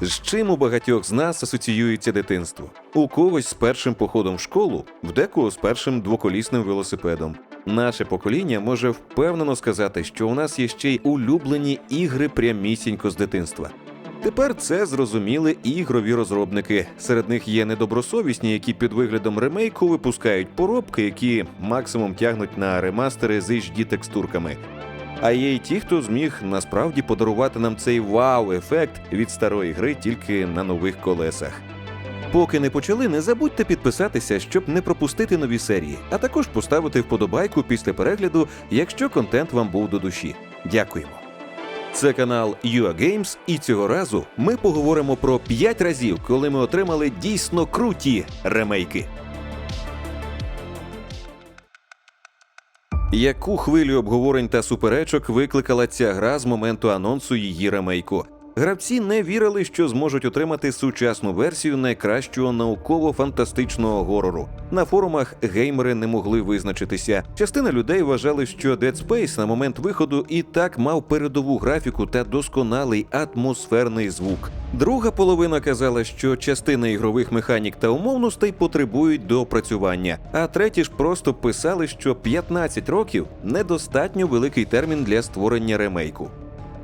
З чим у багатьох з нас асоціюється дитинство? У когось з першим походом в школу, в декого з першим двоколісним велосипедом. Наше покоління може впевнено сказати, що у нас є ще й улюблені ігри прямісінько з дитинства. Тепер це зрозуміли ігрові розробники. Серед них є недобросовісні, які під виглядом ремейку випускають поробки, які максимум тягнуть на ремастери з HD текстурками. А є й ті, хто зміг насправді подарувати нам цей вау-ефект від старої гри тільки на нових колесах. Поки не почали, не забудьте підписатися, щоб не пропустити нові серії, а також поставити вподобайку після перегляду, якщо контент вам був до душі. Дякуємо. Це канал UA Games, і цього разу ми поговоримо про 5 разів, коли ми отримали дійсно круті ремейки. Яку хвилю обговорень та суперечок викликала ця гра з моменту анонсу її ремейку? Гравці не вірили, що зможуть отримати сучасну версію найкращого науково-фантастичного горору. На форумах геймери не могли визначитися. Частина людей вважали, що Dead Space на момент виходу і так мав передову графіку та досконалий атмосферний звук. Друга половина казала, що частина ігрових механік та умовностей потребують доопрацювання. А треті ж просто писали, що 15 років недостатньо великий термін для створення ремейку.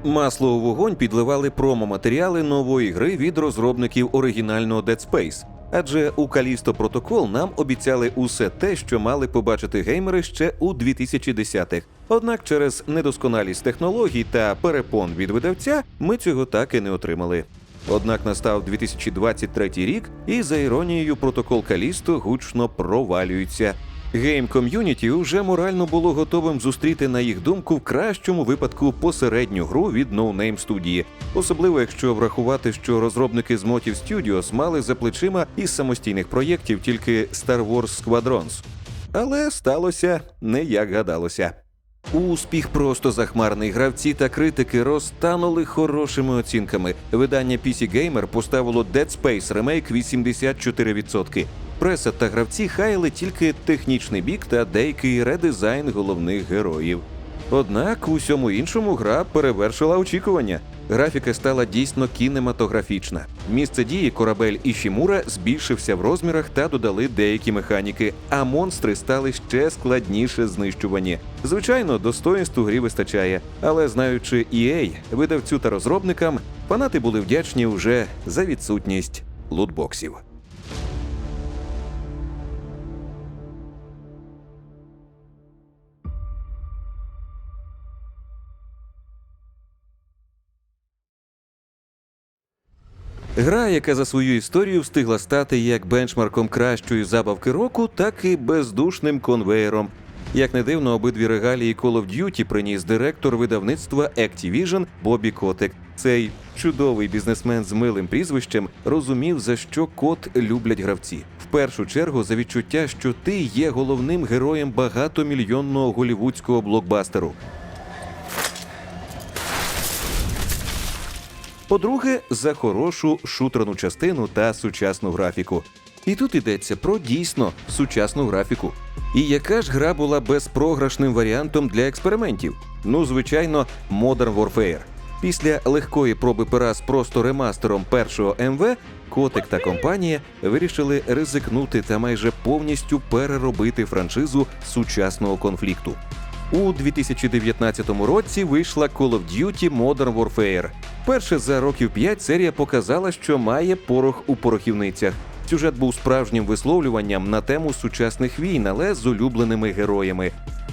Масло у вогонь підливали промо-матеріали нової гри від розробників оригінального Dead Space. Адже у Callisto Protocol нам обіцяли усе те, що мали побачити геймери ще у 2010-х. Однак через недосконалість технологій та перепон від видавця ми цього так і не отримали. Однак настав 2023 рік, і за іронією протокол Калісто гучно провалюється. Гейм ком'юніті вже морально було готовим зустріти, на їх думку, в кращому випадку посередню гру від No студії, особливо якщо врахувати, що розробники з Motive Studios мали за плечима із самостійних проєктів тільки Star Wars Squadrons. Але сталося не як гадалося. Успіх просто захмарний. Гравці та критики розтанули хорошими оцінками. Видання PC Gamer поставило Dead Space Remake 84%. Преса та гравці хаяли тільки технічний бік та деякий редизайн головних героїв. Однак у всьому іншому гра перевершила очікування. Графіка стала дійсно кінематографічна. Місце дії корабель Ішімура збільшився в розмірах та додали деякі механіки, а монстри стали ще складніше знищувані. Звичайно, достоїнств у грі вистачає, але знаючи EA, видавцю та розробникам, фанати були вдячні вже за відсутність лутбоксів. Гра, яка за свою історію встигла стати як бенчмарком кращої забавки року, так і бездушним конвеєром. Як не дивно, обидві регалії Call of Duty приніс директор видавництва Activision Бобі Котик. Цей чудовий бізнесмен з милим прізвищем розумів, за що кот люблять гравці. В першу чергу за відчуття, що ти є головним героєм багатомільйонного голівудського блокбастеру. По-друге, за хорошу шутерну частину та сучасну графіку. І тут йдеться про дійсно сучасну графіку. І яка ж гра була безпрограшним варіантом для експериментів? Ну, звичайно, Modern Warfare. Після легкої проби пера з просто ремастером першого МВ, Котик та компанія вирішили ризикнути та майже повністю переробити франшизу сучасного конфлікту. У 2019 році вийшла Call of Duty Modern Warfare. Перше за років 5 серія показала, що має порох у порохівницях. Сюжет був справжнім висловлюванням на тему сучасних війн, але з улюбленими героями.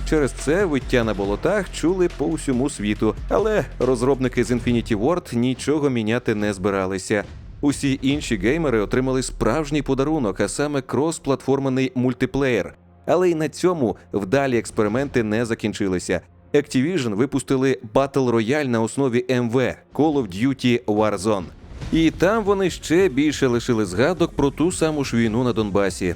Через це виття на болотах чули по всьому світу, але розробники з Infinity Ward нічого міняти не збиралися. Усі інші геймери отримали справжній подарунок, а саме крос-платформений мультиплеєр. Але й на цьому вдалі експерименти не закінчилися. Activision випустили Battle Royale на основі МВ Call of Duty Warzone. І там вони ще більше лишили згадок про ту саму ж війну на Донбасі.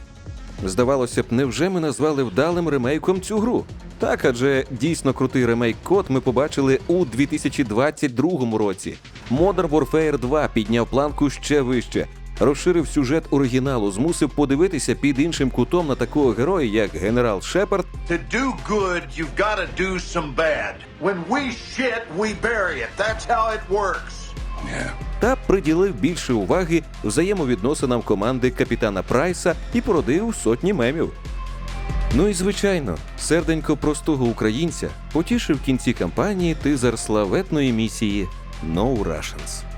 Здавалося б, невже ми назвали вдалим ремейком цю гру? Так, адже дійсно крутий ремейк код ми побачили у 2022 році. Modern Warfare 2 підняв планку ще вище, розширив сюжет оригіналу, змусив подивитися під іншим кутом на такого героя, як генерал Шепард, To do good, you've got to do some bad. When we shit, we bury it. That's how it works. та приділив більше уваги взаємовідносинам команди капітана Прайса і породив сотні мемів. Ну і звичайно, серденько простого українця потішив в кінці кампанії тизер славетної місії No Russians.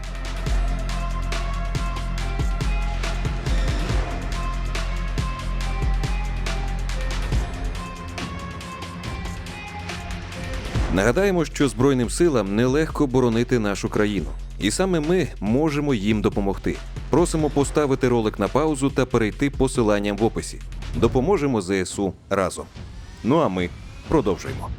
Нагадаємо, що Збройним силам нелегко боронити нашу країну, і саме ми можемо їм допомогти. Просимо поставити ролик на паузу та перейти посиланням в описі. Допоможемо ЗСУ разом. Ну а ми продовжуємо.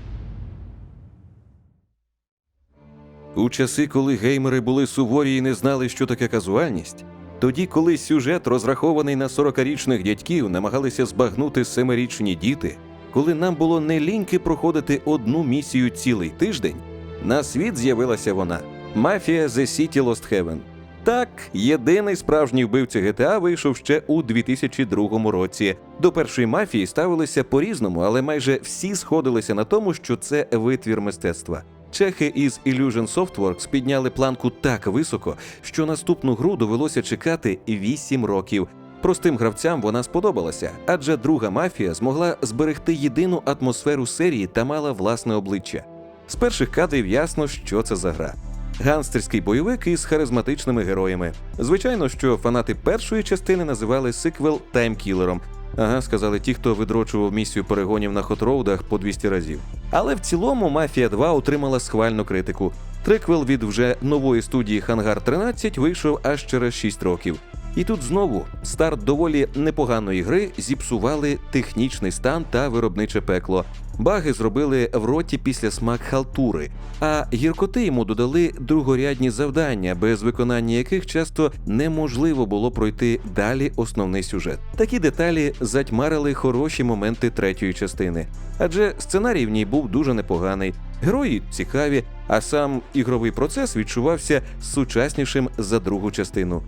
У часи, коли геймери були суворі і не знали, що таке казуальність, тоді, коли сюжет, розрахований на 40-річних дядьків, намагалися збагнути семирічні діти, коли нам було не ліньки проходити одну місію цілий тиждень, на світ з'явилася вона Мафія The City Lost Heaven. Так, єдиний справжній вбивця GTA вийшов ще у 2002 році. До першої мафії ставилися по-різному, але майже всі сходилися на тому, що це витвір мистецтва. Чехи із Illusion Softworks підняли планку так високо, що наступну гру довелося чекати 8 років. Простим гравцям вона сподобалася, адже друга мафія змогла зберегти єдину атмосферу серії та мала власне обличчя. З перших кадрів ясно, що це за гра. Ганстерський бойовик із харизматичними героями. Звичайно, що фанати першої частини називали сиквел таймкілером. Ага, сказали ті, хто видрочував місію перегонів на хотроудах по 200 разів. Але в цілому Мафія 2 отримала схвальну критику. Триквел від вже нової студії Хангар 13 вийшов аж через 6 років. І тут знову старт доволі непоганої гри зіпсували технічний стан та виробниче пекло. Баги зробили в роті після смак халтури, а гіркоти йому додали другорядні завдання, без виконання яких часто неможливо було пройти далі основний сюжет. Такі деталі затьмарили хороші моменти третьої частини, адже сценарій в ній був дуже непоганий, герої цікаві, а сам ігровий процес відчувався сучаснішим за другу частину.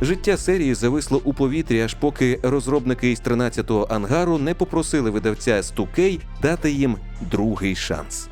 Життя серії зависло у повітрі, аж поки розробники із 13-го ангару не попросили видавця 2K дати їм другий шанс.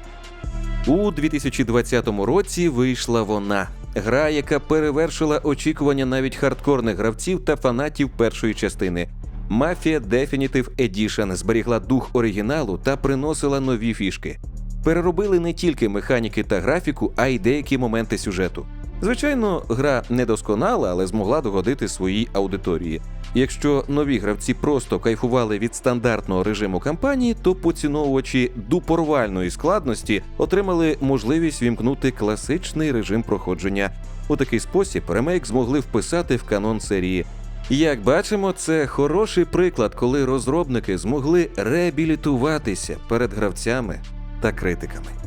У 2020 році вийшла вона. Гра, яка перевершила очікування навіть хардкорних гравців та фанатів першої частини. Mafia Definitive Edition зберігла дух оригіналу та приносила нові фішки. Переробили не тільки механіки та графіку, а й деякі моменти сюжету. Звичайно, гра недосконала, але змогла догодити своїй аудиторії. Якщо нові гравці просто кайфували від стандартного режиму кампанії, то поціновувачі дупорвальної складності отримали можливість вімкнути класичний режим проходження. У такий спосіб ремейк змогли вписати в канон серії. Як бачимо, це хороший приклад, коли розробники змогли реабілітуватися перед гравцями та критиками.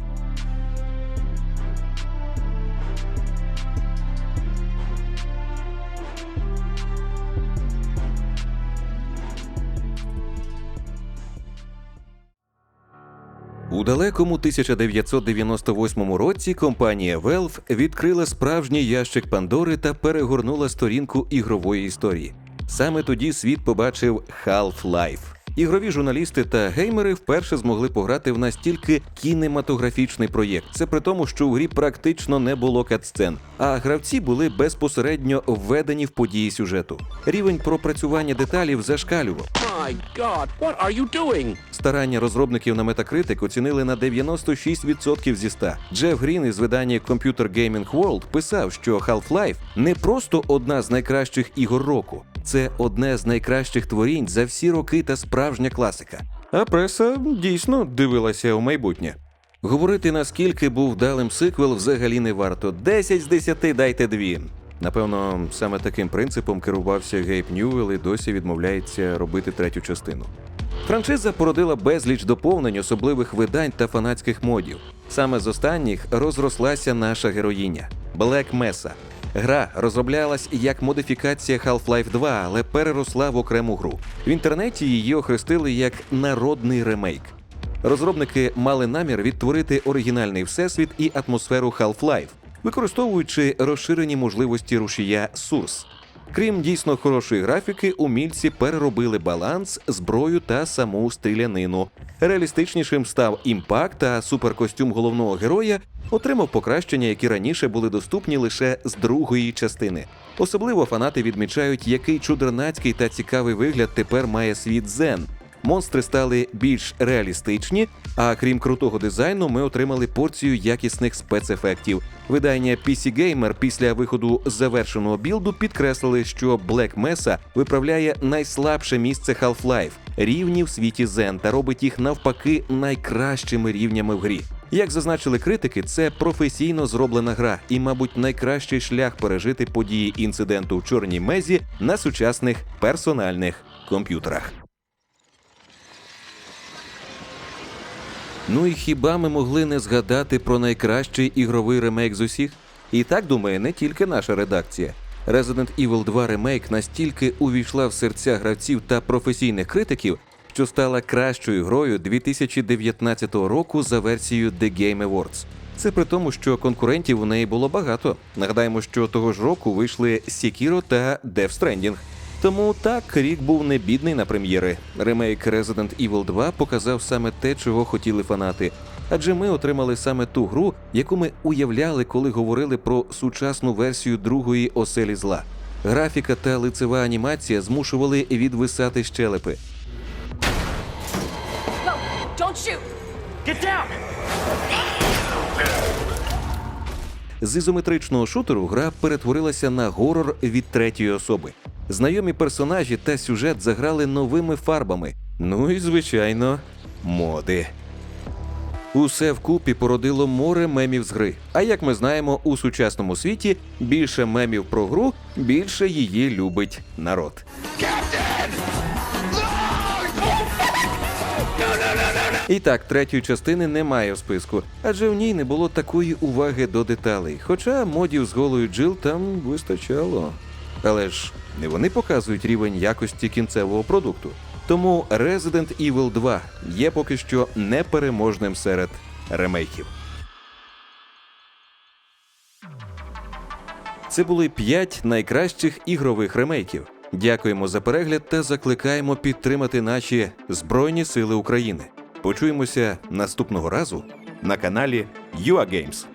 У далекому 1998 році компанія Valve відкрила справжній ящик Пандори та перегорнула сторінку ігрової історії. Саме тоді світ побачив Half-Life. Ігрові журналісти та геймери вперше змогли пограти в настільки кінематографічний проєкт. Це при тому, що у грі практично не було катсцен, а гравці були безпосередньо введені в події сюжету. Рівень пропрацювання деталів зашкалював. My God, what are you doing? Старання розробників на Metacritic оцінили на 96% зі 100. Джеф Грін із видання Computer Gaming World писав, що Half-Life не просто одна з найкращих ігор року, це одне з найкращих творінь за всі роки та справжня класика. А преса дійсно дивилася у майбутнє. Говорити наскільки був вдалим сиквел взагалі не варто. 10 з 10 дайте дві. Напевно, саме таким принципом керувався Гейб Ньювелл і досі відмовляється робити третю частину. Франшиза породила безліч доповнень, особливих видань та фанатських модів. Саме з останніх розрослася наша героїня Black Mesa. Гра розроблялась як модифікація Half-Life 2, але переросла в окрему гру. В інтернеті її охрестили як народний ремейк. Розробники мали намір відтворити оригінальний всесвіт і атмосферу Half-Life, використовуючи розширені можливості рушія Source. Крім дійсно хорошої графіки, умільці переробили баланс, зброю та саму стрілянину. Реалістичнішим став імпакт, а суперкостюм головного героя отримав покращення, які раніше були доступні лише з другої частини. Особливо фанати відмічають, який чудернацький та цікавий вигляд тепер має світ Зен. Монстри стали більш реалістичні, а крім крутого дизайну, ми отримали порцію якісних спецефектів. Видання PC Gamer після виходу завершеного білду підкреслили, що Black Mesa виправляє найслабше місце Half-Life – рівні в світі Zen та робить їх навпаки найкращими рівнями в грі. Як зазначили критики, це професійно зроблена гра і, мабуть, найкращий шлях пережити події інциденту в чорній мезі на сучасних персональних комп'ютерах. Ну і хіба ми могли не згадати про найкращий ігровий ремейк з усіх? І так думає не тільки наша редакція. Resident Evil 2 ремейк настільки увійшла в серця гравців та професійних критиків, що стала кращою грою 2019 року за версією The Game Awards. Це при тому, що конкурентів у неї було багато. Нагадаємо, що того ж року вийшли Sekiro та Death Stranding. Тому так, рік був не бідний на прем'єри. Ремейк Resident Evil 2 показав саме те, чого хотіли фанати. Адже ми отримали саме ту гру, яку ми уявляли, коли говорили про сучасну версію другої оселі зла. Графіка та лицева анімація змушували відвисати щелепи. No, don't shoot. З ізометричного шутеру гра перетворилася на горор від третьої особи. Знайомі персонажі та сюжет заграли новими фарбами. Ну і звичайно, моди. Усе вкупі породило море мемів з гри. А як ми знаємо, у сучасному світі більше мемів про гру, більше її любить народ. І так, третьої частини немає в списку, адже в ній не було такої уваги до деталей. Хоча модів з голою Джил там вистачало. Але ж не вони показують рівень якості кінцевого продукту. Тому Resident Evil 2 є поки що непереможним серед ремейків. Це були 5 найкращих ігрових ремейків. Дякуємо за перегляд та закликаємо підтримати наші Збройні Сили України. Почуємося наступного разу на каналі UA Games.